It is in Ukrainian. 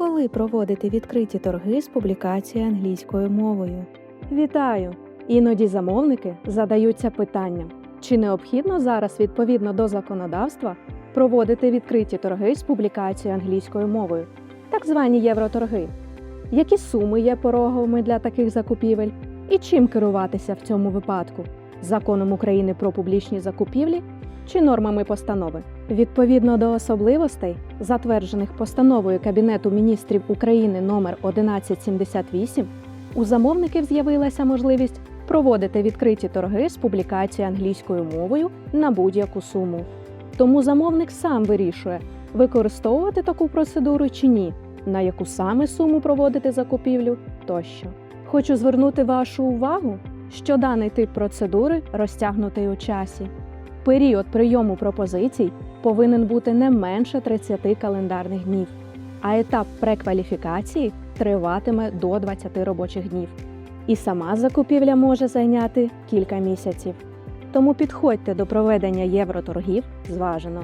Коли проводити відкриті торги з публікації англійською мовою? Вітаю! Іноді замовники задаються питанням, чи необхідно зараз відповідно до законодавства проводити відкриті торги з публікацією англійською мовою, так звані євроторги. Які суми є пороговими для таких закупівель і чим керуватися в цьому випадку? Законом України про публічні закупівлі чи нормами постанови? Відповідно до особливостей, затверджених постановою Кабінету міністрів України номер 1178, у замовників з'явилася можливість проводити відкриті торги з публікації англійською мовою на будь-яку суму. Тому замовник сам вирішує, використовувати таку процедуру чи ні, на яку саме суму проводити закупівлю тощо. Хочу звернути вашу увагу, що даний тип процедури розтягнутий у часі. Період прийому пропозицій повинен бути не менше 30 календарних днів, а етап прекваліфікації триватиме до 20 робочих днів. І сама закупівля може зайняти кілька місяців. Тому підходьте до проведення євроторгів зважено.